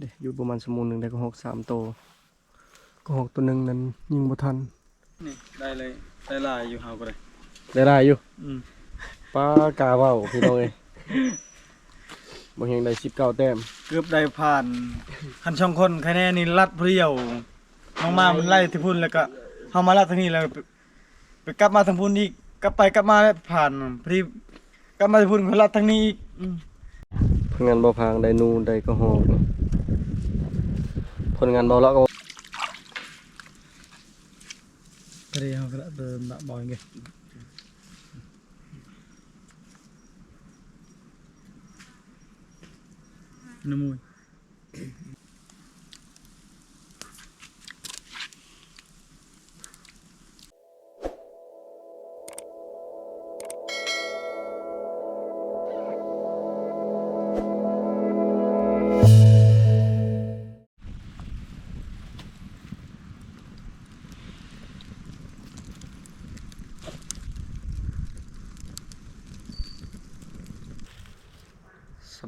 เด้อยู่ประมาณชั่วโมงหนึงได้ก็หอกสามโตวก็หอกตัวหนึงนั้นยิงบ่ทัน นี่ได้เลยได้หลายอยู่เฮาก็ได้ได้ได้อยู่อืมป้ากาเว้าพี่น้องเอ้ยบ่เฮงได้19แต้ม เกือบได้ผ่านคันช่องคนคะแนนนี่ลัดเพรียวน้องมามันไล่ที่พุ่นแล้วก็เฮามาลัดทางนี้แล้วไปไปกลับมาทางพุ่นอีกกลับไปกลับมาแล้วผ่านพอดีกลับมาทางพุ่นเขาลัดทางนี้อีกอืมผลงานบ่พังได้นูได้ก็หอก ผลงานบ่ละก็พอดีเฮาก็เดินบะบ่อยไงน้ำมูย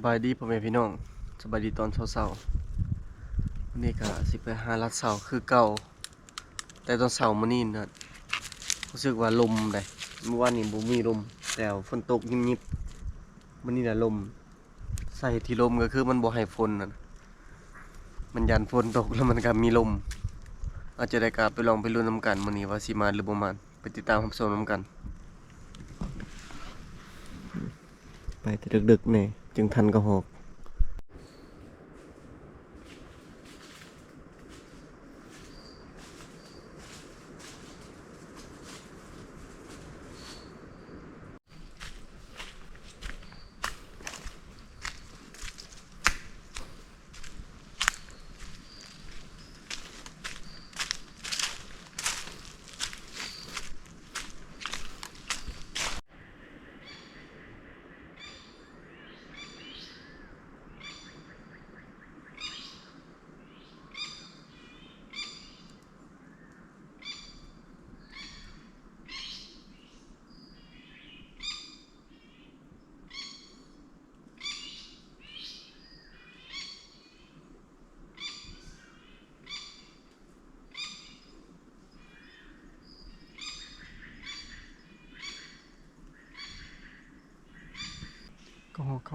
บายดีพ่อแม่พี่น้องสบายดีตอนเช้าๆวันนี้ก็สิไปหาลัดเสาคือเก่า แต่ตอนเช้ามื้อนี้นะรู้สึกว่าลมได้เมื่อวานนี้บ่มีลม แต่ฝนตกยิบๆมื้อนี้น่ะลมใสาเหตุที่ลมก็คือมันบ่ให้ฝนน่ะมันยันฝนตกแล้วมันก็มีลม อาจจะได้กลับไปลองไปลุ้นน้ำกันมื้อนี้ว่าสิมาหรือบ่มาไปติดตามรับชมน้ำกัน ไปแต่ดึกๆเนี่ย จึงทันกระหอก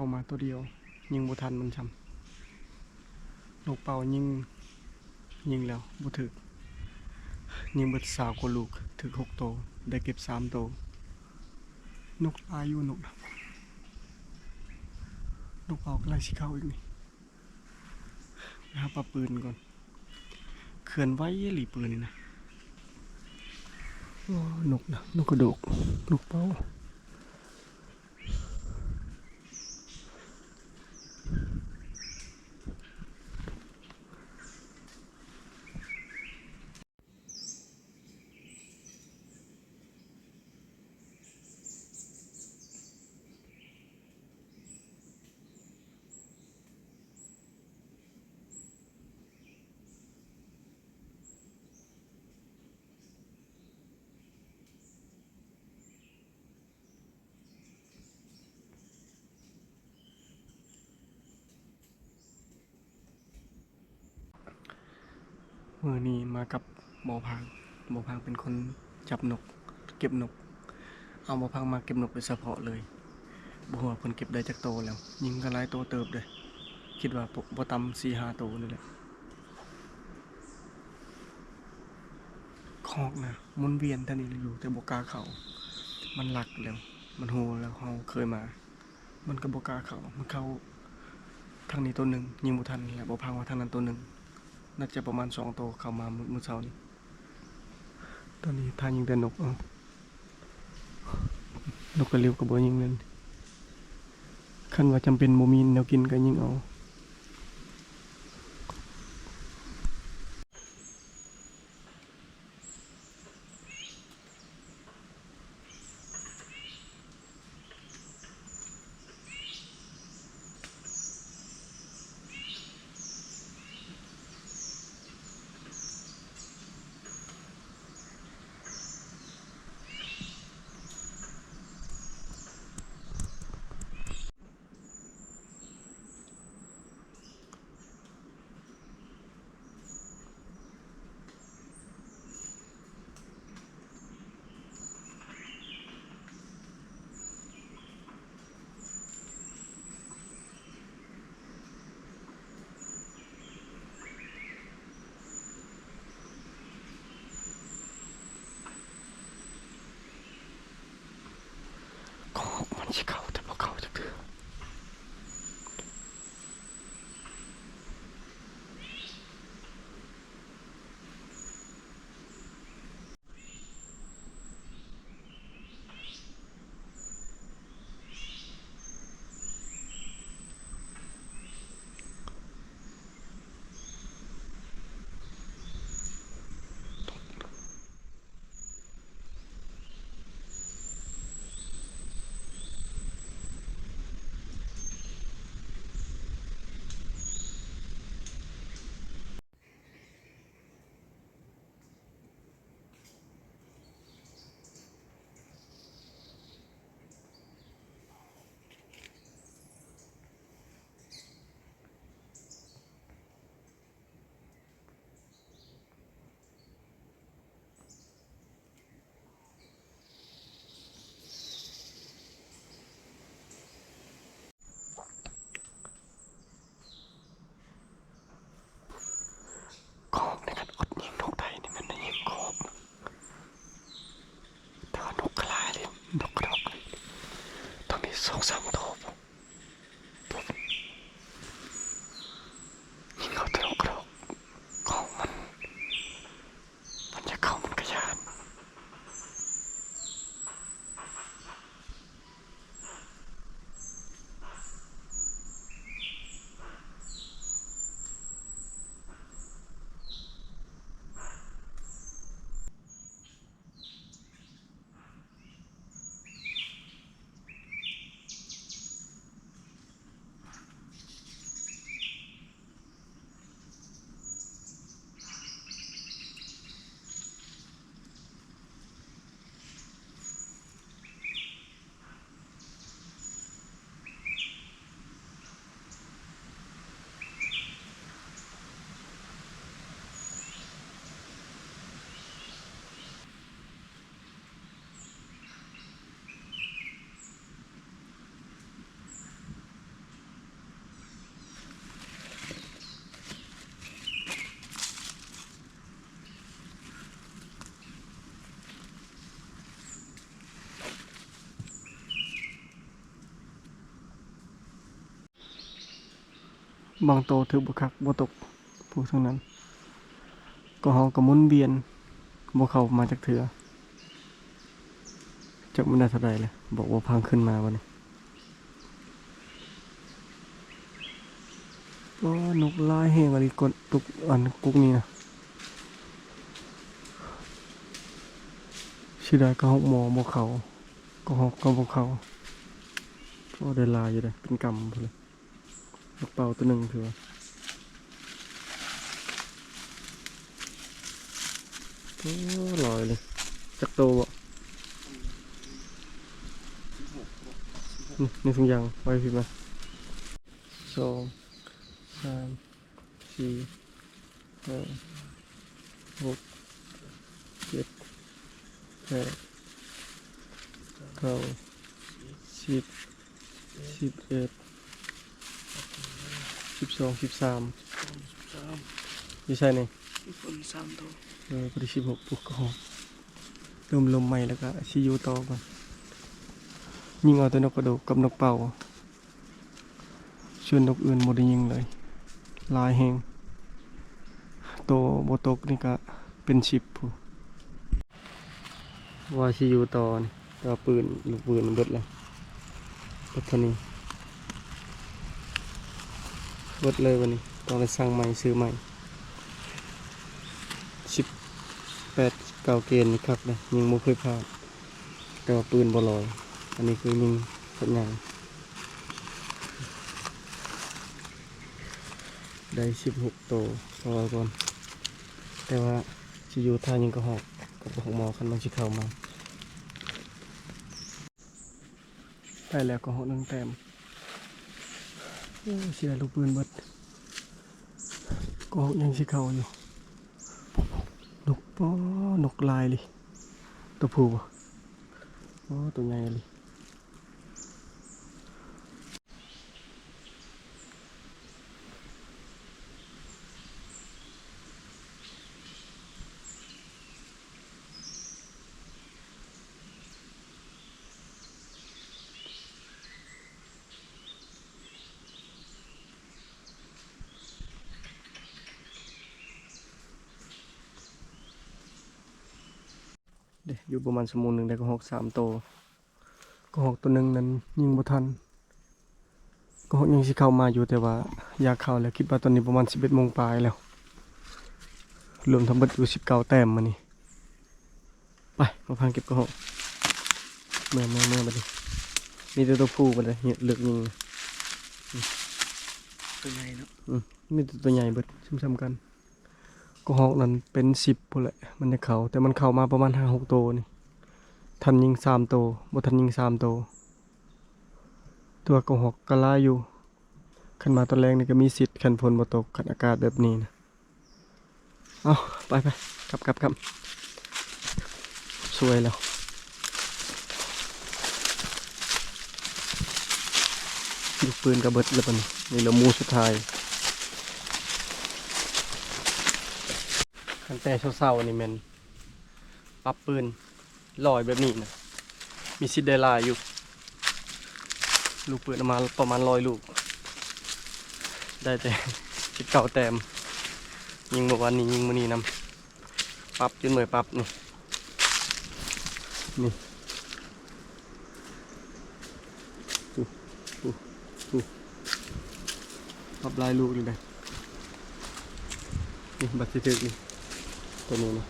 เข้ามาตัวเดียว ยิงบ่ทันมันช้ำลูกเป่ายิงยิงแล้วบ่ถึก ยิงเบิดสาวกว่าลูกถึกหกโตวได้เก็บสามโตวนกอายุนกนะลูกเป่ากำลังสิเข้าอีกนี่ไปหาปลาปืนก่อนเขื่อนไว้หลีปืนนี่นะนกนะนกกระโดกลูกเป่า มือนี้มากับหมอพังหมอพังเป็นคนจับนก เก็บนก เอาหมอพังมาเก็บนกโดยเฉพาะเลยบ่ฮู้ว่าเพิ่นเก็บได้จักโตแล้ว ยิงกันหลายโตเติบเลยคิดว่าบ่บ่ต่ำ4 5โตนี่แหละคอกนะมุนเวียนท่านี้อยู่แต่บ่กาเขา มันหลักแล้ว มันฮู้แล้วเฮาเคยมา มันก็บ่กาเขามันเข้าทางนี้ตัวหนึ่งยิงบ่ทันแล้วบ่พังว่าทางนั้นตัวหนึ่ง น่าจะประมาณสองตัวเข้ามาเมื่อเช้านี้ ตอนนี้ทานยิงแต่นกเอานกกระเลียวกับบัวยิงนั่นคันว่าจำเป็นโมมีแนวกินก็ยิงเอา 曹操 บางโตถือบ่คักบ่ตกผู้ทั้งนั้น ก็เฮาก็มุนเวียนบ่เข้ามาจากเถือจักมันได้เท่าใดเลยบอกว่าพังขึ้นมาวันนี้โอ้นกลายแห้งอะไรกดตุกอันกุกนี่นะสิได้ก็ฮอกหมอบ่เขาก็ฮอกก็บ่เขาโอ้ได้ลายอยู่เลยเป็นกำพุ่นเลย นกเป่าตัวหนึ่งถือว่าโอ้ลอยเลย จักโตบ่นี่นี่ถุงยางไว้พี่มาสองสามสี่ห้าหกเจ็ดแปดเก้าสิบสิบเอ็ด สิบสองสิบสามนี่ใช่นี่คนสามตัวเออพอดีสิบหกปุ๊กก็หอบเริ่มลมใหม่แล้วก็ชิอยูต่อก่อนยิงเอาแต่นกกระโดดกับนกเป่าชวนนกอื่นหมดได้ยิงเลยหลายแหงโตโบตกนี่ก็เป็นชิบผู้ว่าชิอยูต่อนี่แต่ว่าปืนลูกปืนมันเบิดแล้วเบิดเท่านี้ เบิดเลยวันนี้ต้องไปสร้างใหม่ซื้อใหม่สิบแปดเก้าเกณฑ์นี่ครับเลยยิงโมเคยพลาดแต่ว่าปืนบอลอย อันนี้คือยิงสัญญาได้สิบหกโตรอก่อน แต่ว่าชิยูท่ายิงกระหอกกับหอกมอคันมันชิเข้ามาได้แล้วก็หอกหนึ่งแต้มโอ้เสียลูกปืนเบิด ก็หอกยังชิเขาอยู่ นกป้อนกลายเลยตัวผู้บ่อ๋อตัวใหญ่เลย อยู่ประมาณสมุนหนึ่งได้ก็หกสามตัวก็หกตัวหนึ่งนั้นยิงบ่ทันก็หกยังสิเข้ามาอยู่แต่ว่า อยากเข้าแล้วคิดว่าตอนนี้ประมาณสิบเอ็ดโมงปลายแล้วรวมทั้งเบิดอยู่สิบเก้าแต้มมานี่ไปมาพังเก็บก็หกเมื่อเมื่อเมื่อมาดิมีแต่ตัวผู้มาเลยเนี่ยเลือกยิงตัวใหญ่เนาะมีแต่ตัวใหญ่เบิดซ้ำๆกัน ก็ฮอกนั้นเป็นสิบพุ่นแหละมันจะเขาแต่มันเข้ามาประมาณห้าหกโตวนี่ทันยิงสามโตวบ่ทันยิงสามโตวตัวก็ฮอกก็ลาอยู่ขันมาตอนแรกนี่ก็มีสิทธิ์ขันฝนบ่ตกขันอากาศแบบนี้นะเอาไปไปกลับกลับกลับสวยแล้วลูกปืนกระเบิดแล้วปะนี่นี่เรามูสุดท้าย ตั้งแต่เช้าๆนี่แมันปับปืนลอยแบบนี้นะมีสิทธิ์ได้ลายอยู่ ลูกปืนเอามาประมาณร้อยลูก ได้แต่สิบเก้าแต้มยิงเมื่อวานนี้ยิงมื่อนี้นำปับจนเหมือนปรับนี่นี่ปับลายลูกเลยได้นี่บัตรสิถึกนี่ ตัวนี้นะ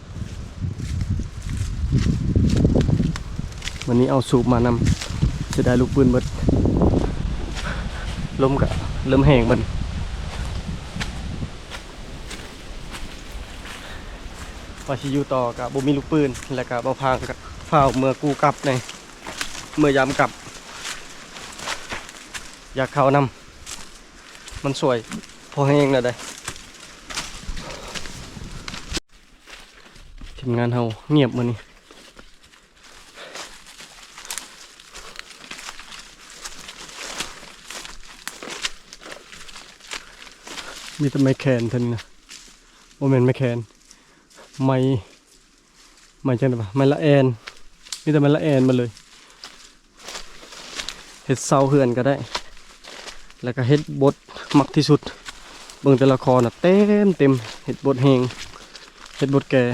วันนี้เอาสูบมานำจะได้ลูกปืนเบิดลมกะเริ่มแห้งมันว่าชิอยูต่อกับบ่มีลูกปืน แล้วก็บ่พางกับฝ้าเมื่อกูกลับในเมื่อยามกลับ อยากเข้านำมันสวยพอแห้งแล้วได้ มงานเฮาเงียบมื้อนี้มีแต่ไม้แคนเท่านี้นะโมเมนไม้แคนไม้ไม้จังได๋ปะไม้ละแอนมีแต่ไม้ละแอนมาเลยเฮ็ดเสาเฮือนก็ได้ แล้วก็เฮ็ดบดมักที่สุด เบิ่งแต่ละครน่ะเต็มเต็มเห็ดบดแหงเห็ดบดแก่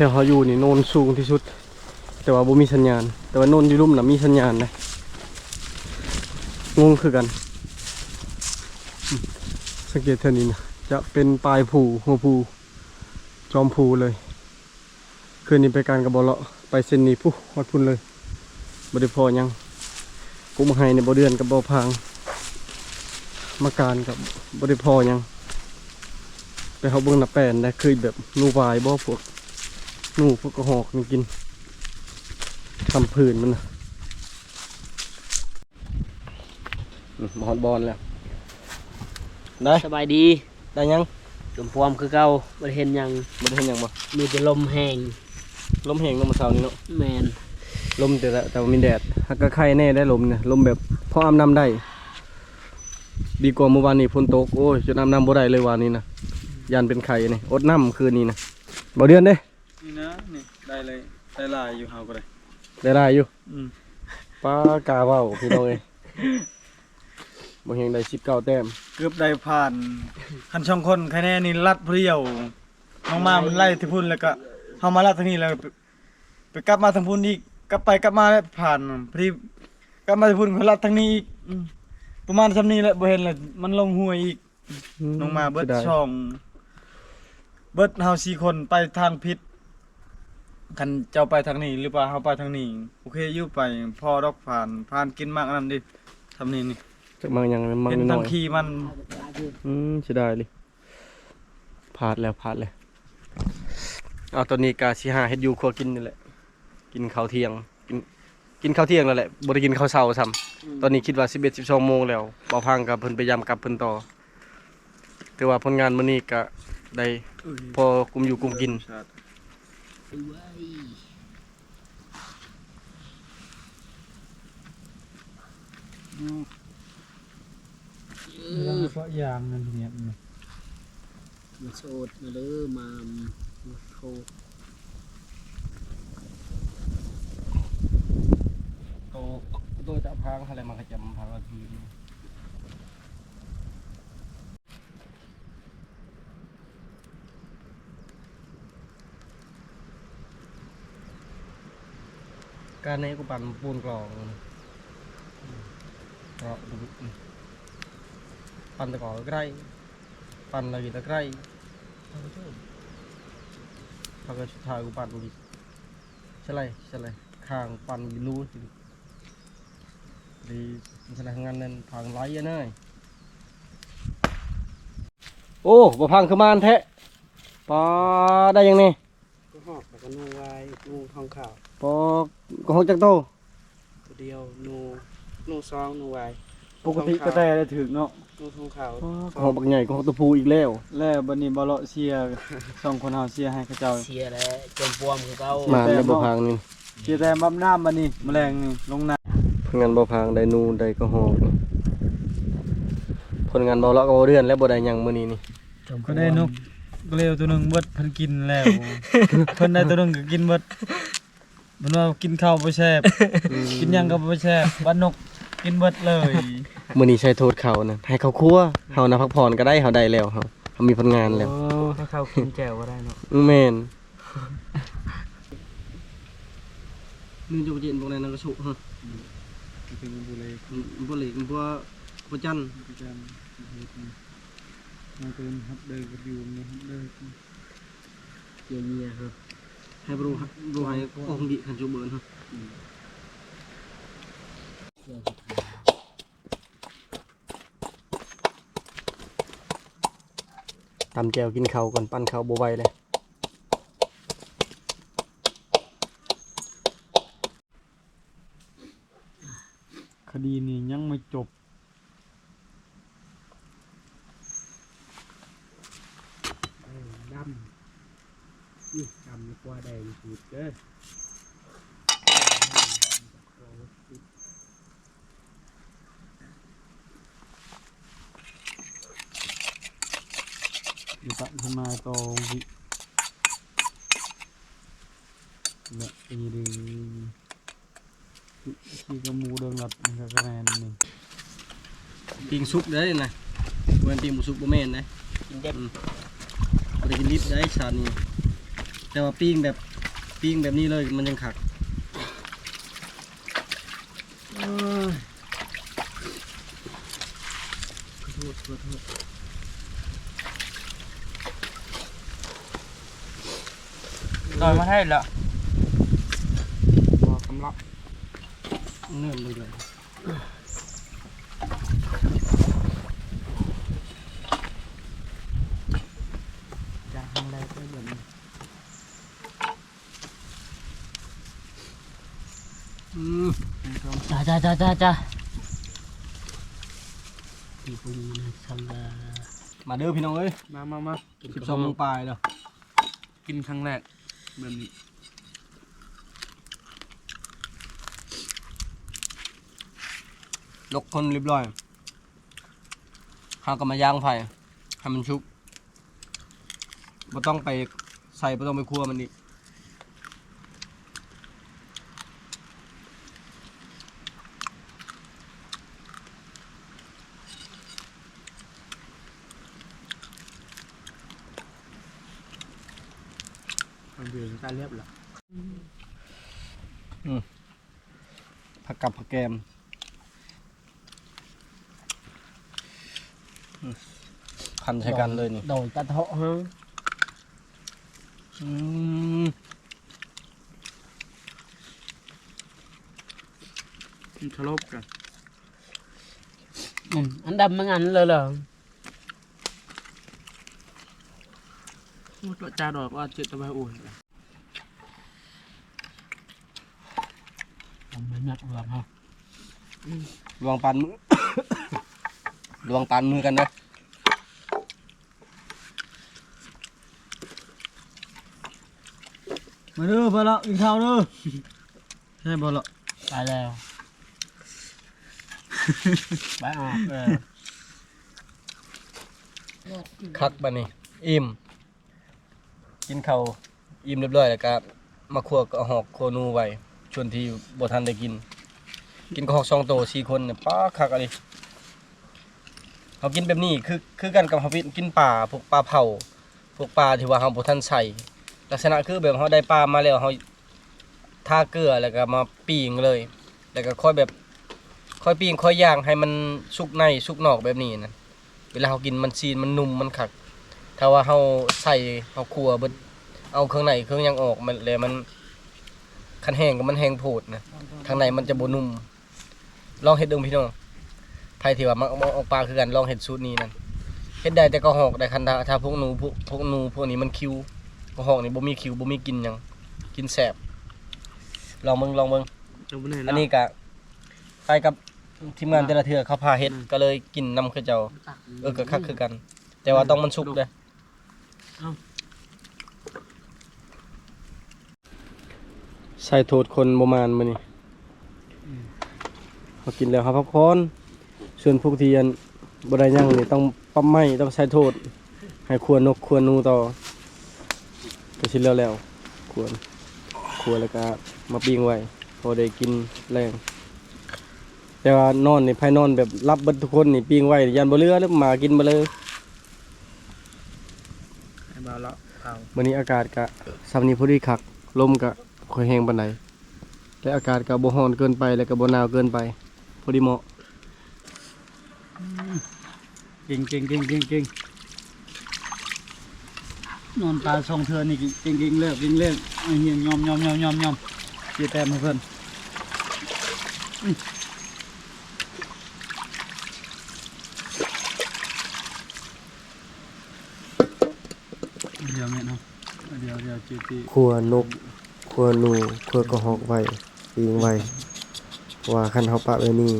ถวเขาอยู่นี่โนนสูงที่สุด แต่ว่าบ่มีสัญญาณ แต่ว่าโนนอยู่ลุ่มนะมีสัญญาณนะงงคือกัน สังเกตเท่านี้นะจะเป็นปลายผูหัวผูจอมผูเลย คืนนี้ไปการกับบอเลาะไปเส้นนี้ผู้ฮอดพุ่นเลยบ่ได้พอยังกุ้มไห้ในบ่เดือนกับบ่พาง มาการกับบ่ได้พอยัง ไปเขาเบิ่งหน้าแป้นได้คือแบบนูวายบ่พวก หนูพวกกระหอกมันกินทำผื่นมันนะอืมมาฮอดบอลแล้ว ได้ สบายดีได้ยังสมพวมคือเก่าบ่ได้เห็นหยังบ่ได้เห็นหยังบ่มีแต่ลมแห้งลมแห้งลมมาเช้านี้เนาะแมนลมแต่ละแต่ว่ามีแดดฮักก็ไข่แน่ได้ลมเนี่ยลมแบบพออาบน้ำได้ ดีกว่าเมื่อวานนี้ฝนตกโอ้ยจนอาบน้ำบ่ได้เลยวานนี้นะยันเป็นไข่นี่อดน้ำคืนนี้นะบ่เดือนเด้ นี่นะนี่ได้เลยได้หลายอยู่เฮาก็ได้ได้ได้อยู่อืมป้ากาเว้าพี่น้องเอ้ยบ่เฮงได้19แต้มเกือบได้ผ่านคันช่องคนคะแนนนี่ลัดเพรียวน้องมามันไล่ที่พุ่นแล้วก็เฮามาลัดทางนี้แล้วไปไปกลับมาทางพุ่นอีกกลับไปกลับมาแล้วผ่านพอดีกลับมาทางพุ่นเขาลัดทางนี้อีกอืมประมาณซำนี้แหละบ่เห็นเลยมันลงห้วยอีก ลงมาเบิดสียดยช่อง เบิดเฮาสี่คนไปทางพิษ คันเจ้าไปทางนี้หรือว่าเฮาไปทางนี้ โอเคอยู่ไปพอดอกผ่านผ่านกินมากอันนั้นดิทำนี่นี่จักมังยังมังเป็นน้ทาองยขี่มันๆอืมเสียดายเลยพลาดแล้วพลาดเลยเอาตอนนี้กาสิหาเฮ็ดอยู่ครัวกินนี่แหละ กินข้าวเที่ยง กินกินข้าวเที่ยงแล้วแหละบ่ได้กินข้าวเช้าซ้ำตอนนี้คิดว่า11 12โมงแล้วบ่พังกับเพิ่นพยายามกลับเพิ่นต่อ แต่ว่าผลงานมื้อนี้ก็ได้พอกลุ่มอยู่กลุ่มกิน เรื่องเพราะยางนั่นเนี่ยมาโสดมาเด้อมามาโทรโตโตจะพังอะไรมาขจำพังอาที การในกูปั่นปูนกรองก็ปั่นตะกอใกล้ปั่นอะไรตะใกล้พอก็สุดท้ายกูปั่นดิใช่ไรใช่ไรข้างปั่นยินูสิดีพนักงานนั้นพังไรอะเนยโอ้บ่พังคือมานแท้ปอได้ยังนี่ หอกแล้วก็นูไว้นูทองขาวปอก็หกจักโตตัวเดียวนูนูซองนูไว้ปกติก็ได้ได้ถึงเนาะนูทองขาวหอกบักใหญ่ก็หกตะพูอีกแล้ว แล้วบัดนี้บ่เลาะเชียร์สองคนเฮาเชียร์ให้เขาเจ้าเสียแล้วจมพวมคือเก่ามาในบ่พังนี่เชียร์แต่บับน้ำบัดนี้แมลงนี่ลงน้ผลงานบ่พังได้นูได้ก็หอกผลงานบ่เลาะก็บ่เดือนแล้วบ่ได้หยังมื้อนี้นี่จมำก็ได้นกก็ เร็วตัวหนึงเบิดเพิ่นกินแล้ว เพิ่นได้ตัวหนึงก็กินเบิดเพิ่นว่ากินข้าวบ่แซ่บกินหยังก็บ่แซ่บบ้านนกกินเบิดเลยมื้อนี้ใช้โทษเขานะให้เขาครัวเฮานะพักผ่อนก็ได้เฮาได้แล้วเฮาเฮามีผลงานแล้วถ้าเข้ากินแจ่วก็ได้เนาะอือแม่นนึงจะบ่เย็นบ่ได้นั่นก็สุฮะเป็นบุรีบ่เหล็กบ่บ่จันประจำ มันเป็นฮับเดินกับอยู่นี่ฮับเดินเยี่ยเยี่ยครับให้บ่รู้บ่ให้ออกดิคันจุเบิ่นฮะตำแจวกินข้าวก่อนปั้นข้าวบ่ไหวเลยคดีนี้ยังไม่จบ ดำนี่ดำกว่าแดงสุดเด้ออยู่ตะทนายตองวิขี้กระมูเดิ ได้นะเวนปิ้งหมูซุปบ่แม่นนะกินเด็ดบ่ได้กินลิบได้ชานี้แต่ว่าปิ้งแบบปิ้งแบบนี้เลยมันยังขักต่อยมาให้ละพอกำลังเนื่อมเลยเลย จากทางแรกก็แบบนี้ อืม จ้าจ้าจ้าจ้าจ้าที่พวกนี้นะทำละมาเด้อพี่น้องเอ้ยมามามาสิบสองโมงปลายแล้วกินครั้งแรกแบบนี้ลกคนเรียบร้อยข้าวก็มาย่างไฟให้มันชุบบ่ต้องไปใส่บ่ต้องไปคั่วมันอีก มันเดือดตาเรียบละผักกับผักแกมอืมพันใช้กันเลยนี่โดยกระเทาะฮะอืมมันทะลบกันอืมอันดำมันอันเลยเหรอ ตัวจาดอกว่าจ็ดตะไบอุ่นผมไม่นักหรอกฮะระวังปานมือระวังปานมือกันนะมาเด้อพอละกินข้าวเด้อใช่บ่ละตายแล้วไปออกคักบันนี้อิ่ม กินข้าวอิ่มเรียบร้อยแล้วก็มาคั่วก็หอกคัวนูไว้ชวนที่บ่ทันได้กิน กินก็หอกสองโตสี่คนเนี่ยป้าคักอะไรเขากินแบบนี้คือคือกันกับเขากินปลาพวกปลาเผาพวกปลาที่ว่าเขาบ่ทันใส่ลักษณะคือแบบเขาได้ปลามาแล้วเขาทาเกลือแล้วก็มาปิ้งเลย แล้วก็ค่อยแบบค่อยปิ้งค่อยย่างให้มันสุกในสุกนอกแบบนี้นะเวลาเขากินมันซีนมันนุ่มมันขัก ถ้าว่าเขาใส่เขาคั่วเบิดเอาเครื่องในเครื่องหยังออกมันเลยมันคันแห้งก็มันแห้งโพดนะทางในมันจะบ่นุ่มลองเฮ็ดเดูพี่น้องไผที่ว่ามาเอาออกปลาคือกันลองเฮ็ดสูตรนี้นั่นเฮ็ดได้แต่ก็หอกได้คันถ้าถ้าพวกหนูพวกพวกหนูพวกนี้มันคิวก็หอกนี่บ่มีคิวบ่มีกลินหยังกินแซ่บลองเบิ่งลองเบิ่งอันนี้ก็ไปกับทีมงานแต่ละเทือเขาพาเฮ็ดก็เลยกินนำคือเจ้า เออก็คักคือกัน แต่ว่าต้องมันสุกเด้อเอ้า ใส่โทษคนประมาณมื้อนี้เขากินแล้วครับพักผ่อนส่วนพวกที่อันบ่ได้หยังนี่ต้องปั๊มไม้ต้องใส่โทษ ให้ควรนกควรนูต่อก็สิแล้วแล้วควรควรแล้วก็มาปิ้งไว้ พอได้กินแรง แต่ว่านอนนี่ภายนอนแบบรับบิดทุกคนนี่ปิ้งไว้ยันบ่เหลือแล้วมากินบ่เลย ไอ้บ่าวละเอาวันนี้อากาศกะสำนี้พอดีคักลมกะค่อยแห้งปานใดและอากาศกะบ่ร้อนเกินไปและก็บ่หนาวเกินไปพอดีเหมาะเก่งเก่งเก่งเก่งเก่งนอนตาสองเทือนี่เก่งเก่งเลิกเก่งเลิกเอาเฮียยอมยอมยอมยอมยอมเสียแต้มให้เพิ่นอื้อเดี๋ยว แม่เนาะเดี๋ยวเดี๋ยวจีจีครัวนกครัวหนูครัวกระหอกไว้ปีงไว้ว่าคันเฮาปะไว้นี่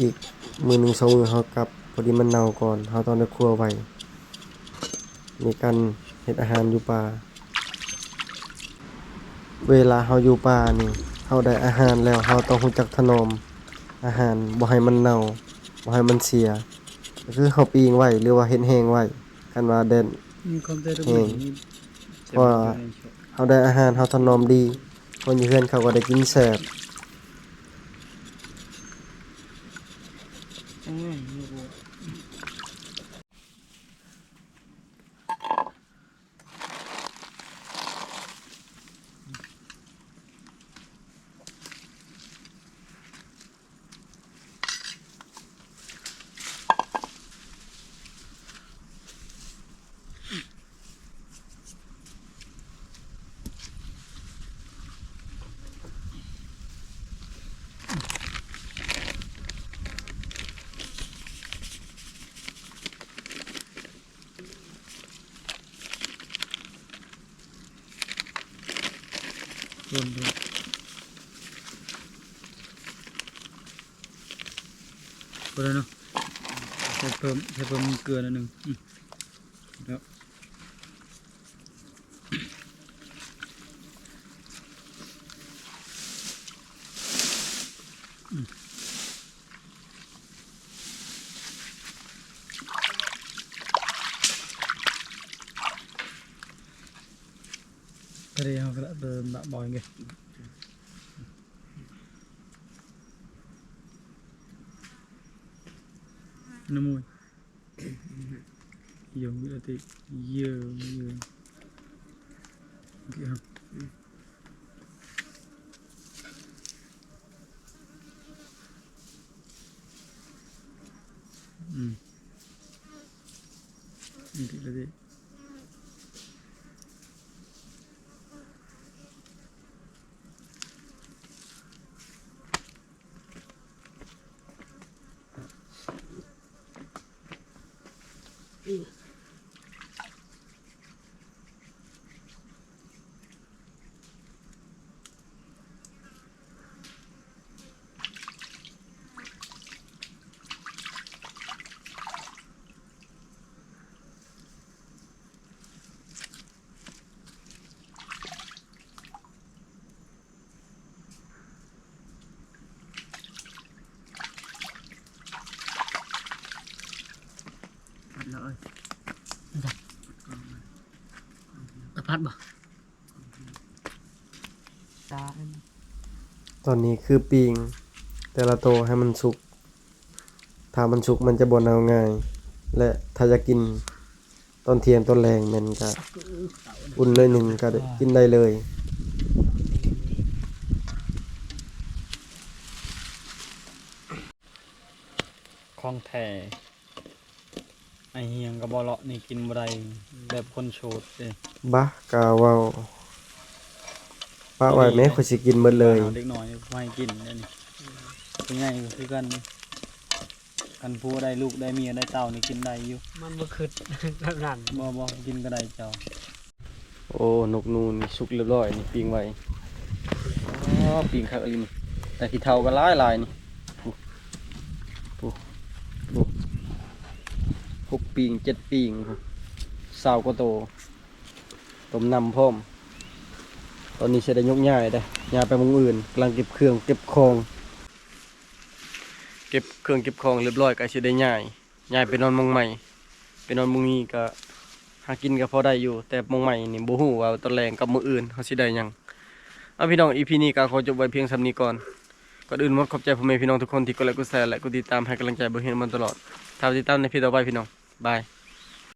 อีกมือหนึ่งสองมือเฮากลับพอดีมันเน่าก่อนเฮาตองได้ครัวไว้มีการเฮ็ดอาหารอยู่ป่าเวลาเฮาอยู่ป่านี่เฮาได้อาหารแล้วเฮาต้องรู้จักถนอมอาหารบ่ให้มันเน่าบ่ให้มันเสียก็คือเฮาปีงไว้หรือว่าเฮ็ดแห้งไว้คันว่าเด่น ความใจตรงเฮ้นี้ว่า เฮเขาได้อาหารเขาถนอมดี คนอยู่เพื่อนเขาก็ได้กินแซ่บ โดนโดนพอแล้วเนาะใส่เพิ่มใส่เพิ่มเกลือหนิดนึง Yo, mi lah tip. Yo, yo. Okay, ha. Hmm. Ini lah tip. Ở phát bỏ. Ta ตอนนี้คือปิงแต่ละโตวให้มันสุก ถ้ามันสุกมันจะบ่เอาง่าย และถ้าจะกินตอนเที่ยงตอนแรงมันก็อุ่นเลยหนึ่งก็ได้กินได้เลยของแท้ไอเฮียงกับบอเลาะนี่กินบ่ได้ แบบคนโฉดเด้บะกาเว้าป้าไว้แม่ข่อยสิกินหมดเลย อาเด็กน้อยไม่กินเด้นี่เป็นไงก็คือกันกันผู้ได้ลูกได้เมียได้เต้านี่กินได้อยู่มันบ่ขึ้นแล้วนั่นบ่บ่กินก็ได้เจ้าโอ้นกนูนนี่สุกเรียบร้อยนี่ปิงไว้อ๋อปิงคักอีหลีนี่แต่ขี้เฒ่าก็หลายหลายนี่ปุ๊ปุ๊ปุ๊หกปิงเจ็ดปิง สาวก็โตต้มนำพร้อม ตอนนี้สิได้ยกย้ายได้ย้ายไปมุงอื่นกำลังเก็บเครื่องเก็บของเก็บเครื่องเก็บของเรียบร้อยก็สิได้ย้ายย้ายไปนอนมองใหม่ไปนอนมองนี้ก็หากินก็พอได้อยู่ แต่มองใหม่นี่บ่ฮู้ว่าตอนแรงกับมืออื่นเขาสิได้หยังเอาพี่น้อง EP นี้ก็ขอจบไว้เพียงสำนี้ก่อนก่อนอื่นมดขอบใจพ่อแม่พี่น้องทุกคนที่กดไลค์กดแชร์และกดติดตามให้กำลังใจบ่เห็นมันตลอดถ้าติดตามในพี่ต่อไปพี่น้องบาย